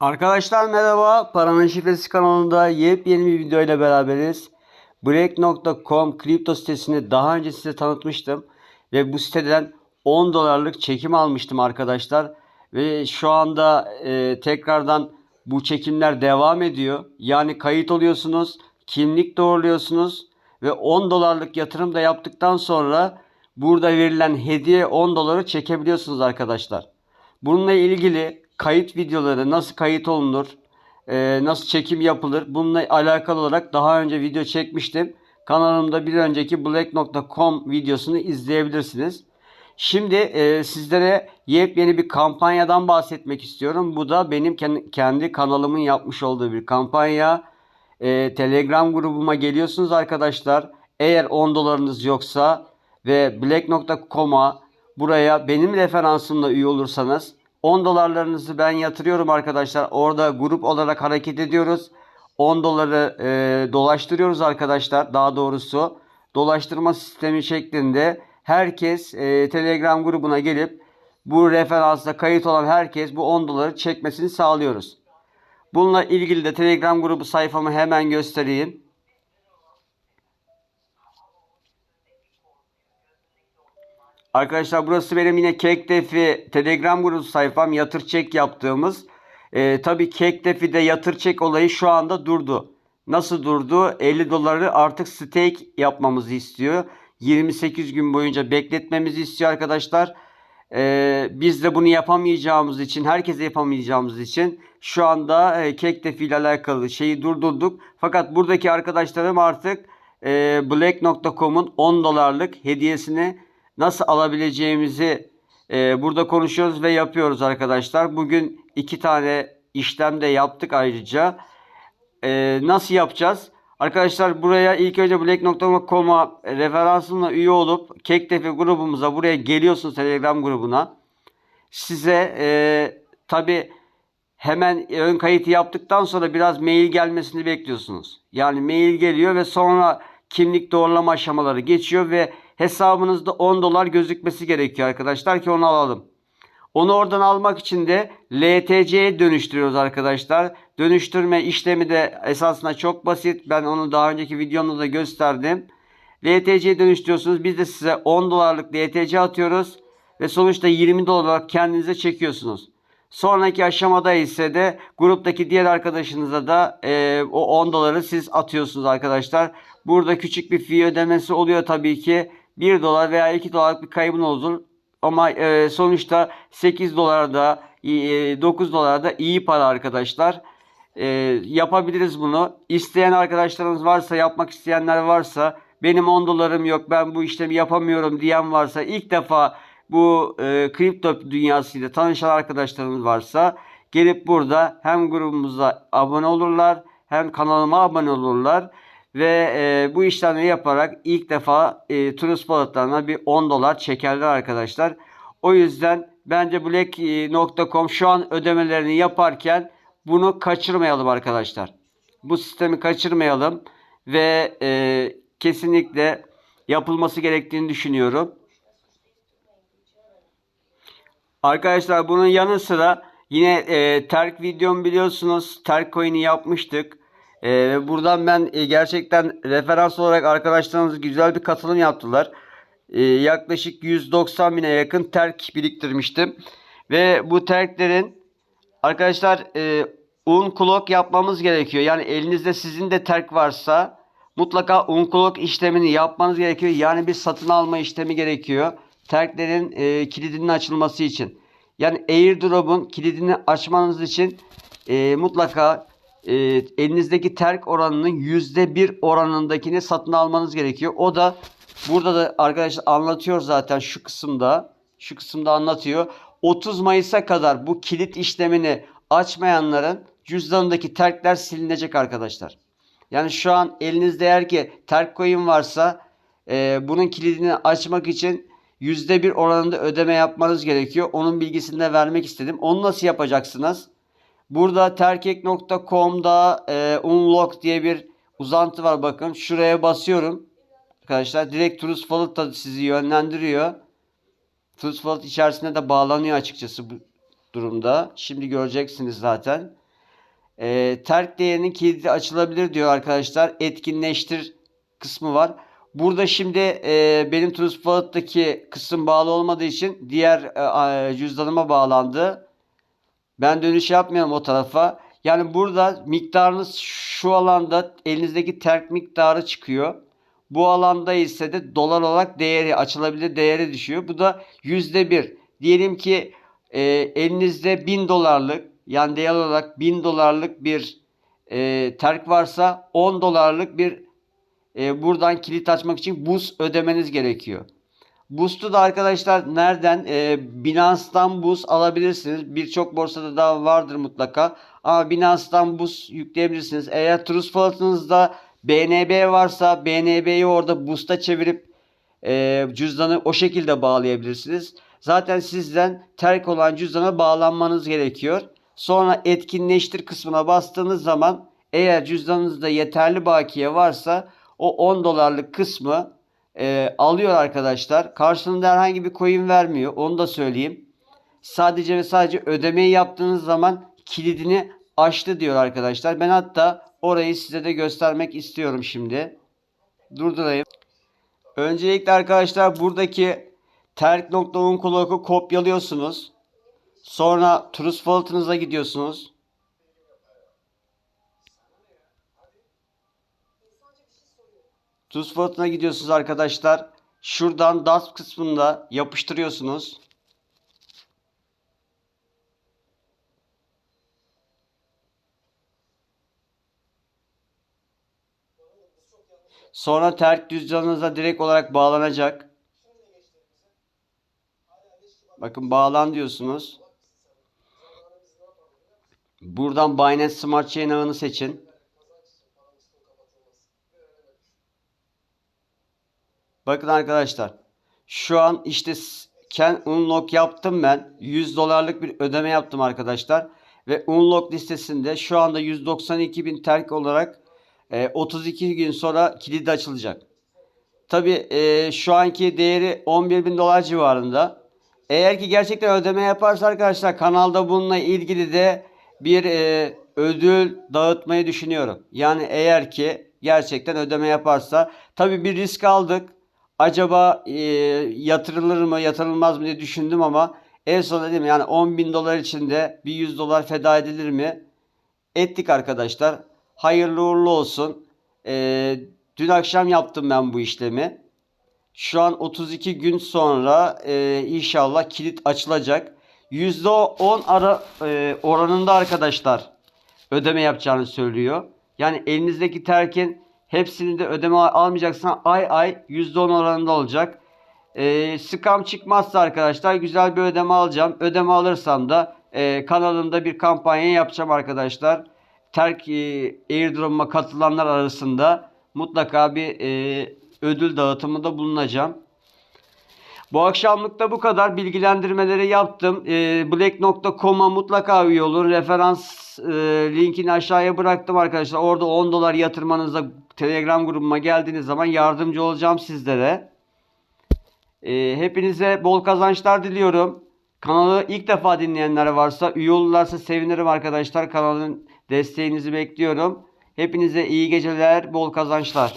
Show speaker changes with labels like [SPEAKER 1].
[SPEAKER 1] Arkadaşlar merhaba. Paranın Şifresi kanalında yepyeni bir video ile beraberiz. Break.com kripto sitesini daha önce size tanıtmıştım. Ve bu siteden 10 dolarlık çekim almıştım arkadaşlar. Ve şu anda e, tekrardan bu çekimler devam ediyor. Yani kayıt oluyorsunuz, kimlik doğruluyorsunuz ve 10 dolarlık yatırım da yaptıktan sonra burada verilen hediye 10 doları çekebiliyorsunuz arkadaşlar. Bununla ilgili kayıt videoları nasıl kayıt olunur, e, nasıl çekim yapılır bununla alakalı olarak daha önce video çekmiştim. Kanalımda bir önceki black.com videosunu izleyebilirsiniz. Şimdi e, sizlere yepyeni bir kampanyadan bahsetmek istiyorum. Bu da benim kendi, kanalımın yapmış olduğu bir kampanya. E, Telegram grubuma geliyorsunuz arkadaşlar. Eğer 10 dolarınız yoksa ve black.com'a buraya benim referansımla üye olursanız 10 dolarlarınızı ben yatırıyorum arkadaşlar. Orada grup olarak hareket ediyoruz. 10 doları e, dolaştırıyoruz arkadaşlar. Daha doğrusu dolaştırma sistemi şeklinde herkes e, Telegram grubuna gelip bu referansta kayıt olan herkes bu 10 doları çekmesini sağlıyoruz. Bununla ilgili de Telegram grubu sayfamı hemen göstereyim. Arkadaşlar burası benim yine Kekdefi Telegram grubu sayfam yatır çek yaptığımız. Ee, tabii Kekdefi'de yatır çek olayı şu anda durdu. Nasıl durdu? 50 doları artık stake yapmamızı istiyor. 28 gün boyunca bekletmemizi istiyor arkadaşlar. Ee, biz de bunu yapamayacağımız için, herkese yapamayacağımız için şu anda e, Kekdefi ile alakalı şeyi durdurduk. Fakat buradaki arkadaşlarım artık e, Black.com'un 10 dolarlık hediyesini nasıl alabileceğimizi e, burada konuşuyoruz ve yapıyoruz arkadaşlar. Bugün iki tane işlem de yaptık ayrıca. E, nasıl yapacağız? Arkadaşlar buraya ilk önce black.com'a referansımla üye olup Kektepe grubumuza buraya geliyorsunuz Telegram grubuna. Size e, tabi hemen ön kayıtı yaptıktan sonra biraz mail gelmesini bekliyorsunuz. Yani mail geliyor ve sonra kimlik doğrulama aşamaları geçiyor ve hesabınızda 10 dolar gözükmesi gerekiyor arkadaşlar ki onu alalım. Onu oradan almak için de LTC'ye dönüştürüyoruz arkadaşlar. Dönüştürme işlemi de esasında çok basit. Ben onu daha önceki videomda da gösterdim. LTC'ye dönüştürüyorsunuz. Biz de size 10 dolarlık LTC atıyoruz. Ve sonuçta 20 dolar olarak kendinize çekiyorsunuz. Sonraki aşamada ise de gruptaki diğer arkadaşınıza da e, o 10 doları siz atıyorsunuz arkadaşlar. Burada küçük bir fee ödemesi oluyor tabii ki. 1 dolar veya 2 dolarlık bir kaybın olur. Ama e, sonuçta 8 dolar da e, 9 dolar da iyi para arkadaşlar. E, yapabiliriz bunu. İsteyen arkadaşlarımız varsa, yapmak isteyenler varsa, benim 10 dolarım yok, ben bu işlemi yapamıyorum diyen varsa, ilk defa bu e, kripto dünyasıyla tanışan arkadaşlarımız varsa gelip burada hem grubumuza abone olurlar hem kanalıma abone olurlar ve e, bu işlemleri yaparak ilk defa e, Trust Wallet'larına bir 10 dolar çekerler arkadaşlar. O yüzden bence Black.com şu an ödemelerini yaparken bunu kaçırmayalım arkadaşlar. Bu sistemi kaçırmayalım ve e, kesinlikle yapılması gerektiğini düşünüyorum. Arkadaşlar bunun yanı sıra yine e, Terk videom biliyorsunuz. Terk coin'i yapmıştık. E, buradan ben e, gerçekten referans olarak arkadaşlarımız güzel bir katılım yaptılar. E, yaklaşık 190 bine yakın terk biriktirmiştim. Ve bu terklerin arkadaşlar e, un clock yapmamız gerekiyor. Yani elinizde sizin de terk varsa mutlaka un clock işlemini yapmanız gerekiyor. Yani bir satın alma işlemi gerekiyor. Terklerin e, kilidinin açılması için. Yani airdrop'un kilidini açmanız için e, mutlaka e, elinizdeki terk oranının %1 oranındakini satın almanız gerekiyor. O da burada da arkadaşlar anlatıyor zaten şu kısımda. Şu kısımda anlatıyor. 30 Mayıs'a kadar bu kilit işlemini açmayanların cüzdanındaki terkler silinecek arkadaşlar. Yani şu an elinizde eğer ki terk coin varsa e, bunun kilidini açmak için %1 oranında ödeme yapmanız gerekiyor. Onun bilgisini de vermek istedim. Onu nasıl yapacaksınız? Burada terkek.com'da e, unlock diye bir uzantı var bakın. Şuraya basıyorum. Arkadaşlar direkt Trust Wallet da sizi yönlendiriyor. Trust Wallet içerisinde de bağlanıyor açıkçası bu durumda. Şimdi göreceksiniz zaten. E, terk değerinin kilidi açılabilir diyor arkadaşlar. Etkinleştir kısmı var. Burada şimdi e, benim Trust Wallet'taki kısım bağlı olmadığı için diğer e, cüzdanıma bağlandı. Ben dönüş yapmıyorum o tarafa. Yani burada miktarınız şu alanda elinizdeki terk miktarı çıkıyor. Bu alanda ise de dolar olarak değeri açılabilir değeri düşüyor. Bu da yüzde bir. Diyelim ki e, elinizde 1000 dolarlık yani değer olarak 1000 dolarlık bir e, terk varsa 10 dolarlık bir e, buradan kilit açmak için boost ödemeniz gerekiyor. Boost'u da arkadaşlar nereden? E, Binance'dan boost alabilirsiniz. Birçok borsada daha vardır mutlaka. Ama Binance'dan boost yükleyebilirsiniz. Eğer Trust Wallet'ınızda BNB varsa BNB'yi orada boost'a çevirip e, cüzdanı o şekilde bağlayabilirsiniz. Zaten sizden terk olan cüzdana bağlanmanız gerekiyor. Sonra etkinleştir kısmına bastığınız zaman eğer cüzdanınızda yeterli bakiye varsa o 10 dolarlık kısmı e, alıyor arkadaşlar. Karşılığında herhangi bir coin vermiyor. Onu da söyleyeyim. Sadece ve sadece ödemeyi yaptığınız zaman kilidini açtı diyor arkadaşlar. Ben hatta orayı size de göstermek istiyorum şimdi. Durdurayım. Öncelikle arkadaşlar buradaki terk.unclock'u kopyalıyorsunuz. Sonra Trust Wallet'ınıza gidiyorsunuz. Trust Wallet'ına gidiyorsunuz arkadaşlar. Şuradan DAS kısmında yapıştırıyorsunuz. Sonra terk cüzdanınıza direkt olarak bağlanacak. Bakın bağlan diyorsunuz. Buradan Binance Smart Chain ağını seçin. Bakın arkadaşlar. Şu an işte Ken Unlock yaptım ben. 100 dolarlık bir ödeme yaptım arkadaşlar. Ve Unlock listesinde şu anda 192 bin terk olarak e, 32 gün sonra kilidi açılacak. Tabi e, şu anki değeri 11 bin dolar civarında. Eğer ki gerçekten ödeme yaparsa arkadaşlar kanalda bununla ilgili de bir e, ödül dağıtmayı düşünüyorum. Yani eğer ki gerçekten ödeme yaparsa tabi bir risk aldık. Acaba e, yatırılır mı yatırılmaz mı diye düşündüm ama en son dedim yani 10 bin dolar içinde bir 100 dolar feda edilir mi? Ettik arkadaşlar. Hayırlı uğurlu olsun. E, dün akşam yaptım ben bu işlemi. Şu an 32 gün sonra e, inşallah kilit açılacak. %10 ara e, oranında arkadaşlar ödeme yapacağını söylüyor. Yani elinizdeki terkin hepsini de ödeme almayacaksan ay ay %10 oranında olacak. E, scam çıkmazsa arkadaşlar güzel bir ödeme alacağım. Ödeme alırsam da e, kanalımda bir kampanya yapacağım arkadaşlar. Terk e, airdrop'uma katılanlar arasında mutlaka bir e, ödül dağıtımında bulunacağım. Bu akşamlık da bu kadar bilgilendirmeleri yaptım. E, Black.com'a mutlaka üye olun. Referans e, linkini aşağıya bıraktım arkadaşlar. Orada 10 dolar yatırmanızda Telegram grubuma geldiğiniz zaman yardımcı olacağım sizlere. E, hepinize bol kazançlar diliyorum. Kanalı ilk defa dinleyenler varsa, üye olurlarsa sevinirim arkadaşlar. Kanalın desteğinizi bekliyorum. Hepinize iyi geceler, bol kazançlar.